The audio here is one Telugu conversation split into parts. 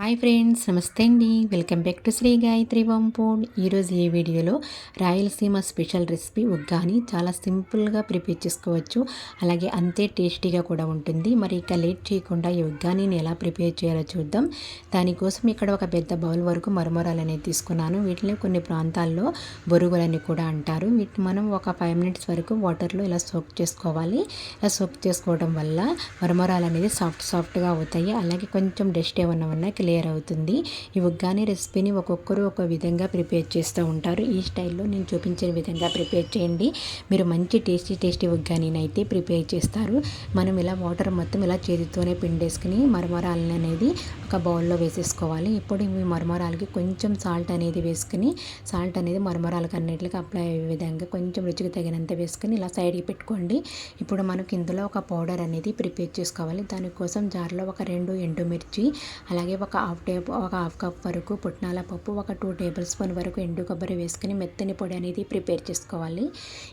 హాయ్ ఫ్రెండ్స్ నమస్తే అండి. Welcome back to Shri Gayatri Vampod ఈరోజు ఈ వీడియోలో రాయలసీమ స్పెషల్ రెసిపీ ఉగ్గాని చాలా సింపుల్గా ప్రిపేర్ చేసుకోవచ్చు. అలాగే అంతే టేస్టీగా కూడా ఉంటుంది. మరి ఇక లేట్ చేయకుండా ఈ ఉగ్గానిని ఎలా ప్రిపేర్ చేయాలో చూద్దాం. దానికోసం ఇక్కడ ఒక పెద్ద బౌల్ వరకు మరమరాలు అనేది తీసుకున్నాను. వీటిని కొన్ని ప్రాంతాల్లో బొరుగులని కూడా అంటారు. వీటిని మనం ఒక ఫైవ్ మినిట్స్ వరకు వాటర్లో ఇలా సోక్ చేసుకోవాలి. ఇలా సోక్ చేసుకోవడం వల్ల మరమరాలు అనేది సాఫ్ట్ సాఫ్ట్గా అవుతాయి. అలాగే కొంచెం డస్ట్ ఏమన్నా ఉన్నాయి క్లియర్ అవుతుంది. ఈ ఉగ్గాని రెసిపీని ఒక్కొక్కరు ఒక విధంగా ప్రిపేర్ చేస్తూ ఉంటారు. ఈ స్టైల్లో నేను చూపించిన విధంగా ప్రిపేర్ చేయండి. మీరు మంచి టేస్టీ టేస్టీ ఉగ్గానీని అయితే ప్రిపేర్ చేస్తారు. మనం ఇలా వాటర్ మొత్తం ఇలా చేతితోనే పిండేసుకుని మరమరాలని అనేది ఒక బౌల్లో వేసేసుకోవాలి. ఇప్పుడు ఈ మరమరాలకి కొంచెం సాల్ట్ అనేది వేసుకుని సాల్ట్ అనేది మరమరాలకు అన్నిటికి అప్లై అయ్యే విధంగా కొంచెం రుచికి తగినంత వేసుకుని ఇలా సైడ్కి పెట్టుకోండి. ఇప్పుడు మనకి ఇందులో ఒక పౌడర్ అనేది ప్రిపేర్ చేసుకోవాలి. దానికోసం జార్లో ఒక రెండు ఎండుమిర్చి అలాగే ఒక ఒక హాఫ్ టేబుల్ ఒక హాఫ్ కప్ వరకు పుట్నాల పప్పు ఒక టూ టేబుల్ స్పూన్ వరకు ఎండు కొబ్బరి వేసుకుని మెత్తని పొడి అనేది ప్రిపేర్ చేసుకోవాలి.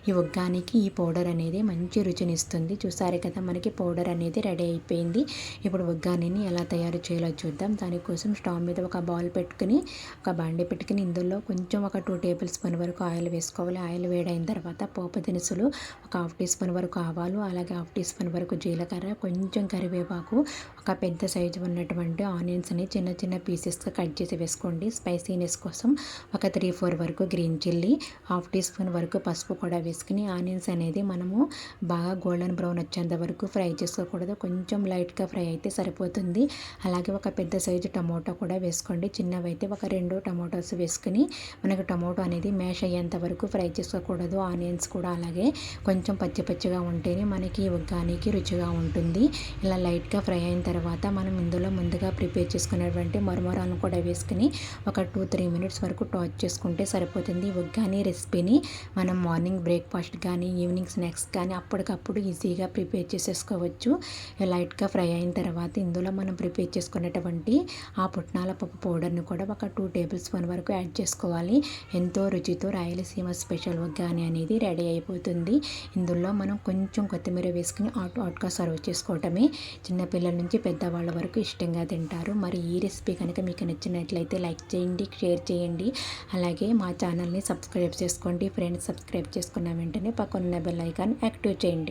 ఈ ఉగ్గానికి ఈ పౌడర్ అనేది మంచి రుచిని ఇస్తుంది. చూసారు కదా మనకి పౌడర్ అనేది రెడీ అయిపోయింది. ఇప్పుడు ఉగ్గానిని ఎలా తయారు చేయాలో చూద్దాం. దానికోసం స్టవ్ మీద ఒక బౌల్ పెట్టుకుని ఒక బాండి పెట్టుకుని ఇందులో కొంచెం ఒక టూ టేబుల్ స్పూన్ వరకు ఆయిల్ వేసుకోవాలి. ఆయిల్ వేడైన తర్వాత పోపు దినుసులు ఒక హాఫ్ టీ స్పూన్ వరకు ఆవాలు అలాగే హాఫ్ టీ స్పూన్ వరకు జీలకర్ర కొంచెం కరివేపాకు ఒక పెద్ద సైజు ఉన్నటువంటి ఆనియన్స్ అనేది చిన్న చిన్న పీసెస్గా కట్ చేసి వేసుకోండి. స్పైసీనెస్ కోసం ఒక త్రీ ఫోర్ వరకు green chilli half teaspoon వరకు పసుపు కూడా వేసుకుని ఆనియన్స్ అనేది మనము బాగా గోల్డెన్ బ్రౌన్ వచ్చేంత వరకు ఫ్రై చేసుకోకూడదు. కొంచెం లైట్గా ఫ్రై అయితే సరిపోతుంది. అలాగే ఒక పెద్ద సైజు టమోటా కూడా వేసుకోండి. చిన్నవైతే ఒక రెండు టమోటాస్ వేసుకుని మనకు టమోటో అనేది మ్యాష్ అయ్యేంత వరకు ఫ్రై చేసుకోకూడదు. ఆనియన్స్ కూడా అలాగే కొంచెం పచ్చి పచ్చిగా ఉంటేనే మనకి ఉగ్గానికి రుచిగా ఉంటుంది. ఇలా లైట్గా ఫ్రై అయిన తర్వాత మనం ఇందులో ముందుగా ప్రిపేర్ చేసుకుని ఉన్నటువంటి మరమరాలను కూడా వేసుకుని ఒక టూ త్రీ మినిట్స్ వరకు టాచ్ చేసుకుంటే సరిపోతుంది. ఉగ్గాని రెసిపీని మనం మార్నింగ్ బ్రేక్ఫాస్ట్ కానీ ఈవినింగ్ స్నాక్స్ కానీ అప్పటికప్పుడు ఈజీగా ప్రిపేర్ చేసేసుకోవచ్చు. లైట్గా ఫ్రై అయిన తర్వాత ఇందులో మనం ప్రిపేర్ చేసుకున్నటువంటి ఆ పుట్నాల పప్పు పౌడర్ని కూడా ఒక టూ టేబుల్ స్పూన్ వరకు యాడ్ చేసుకోవాలి. ఎంతో రుచితో రాయలసీమ స్పెషల్ ఉగ్గాని అనేది రెడీ అయిపోతుంది. ఇందులో మనం కొంచెం కొత్తిమీర వేసుకుని ఆట్ ఆట్గా సర్వ్ చేసుకోవటమే. చిన్నపిల్లల నుంచి పెద్దవాళ్ళ వరకు ఇష్టంగా తింటారు. మరి ఈ ఈ రెసిపీ కనుక మీకు నచ్చినట్లయితే లైక్ చేయండి షేర్ చేయండి. అలాగే మా ఛానల్ని సబ్స్క్రైబ్ చేసుకోండి. ఫ్రెండ్స్ సబ్స్క్రైబ్ చేసుకున్న వెంటనే పక్కన బెల్ ఐకాన్ యాక్టివ్ చేయండి.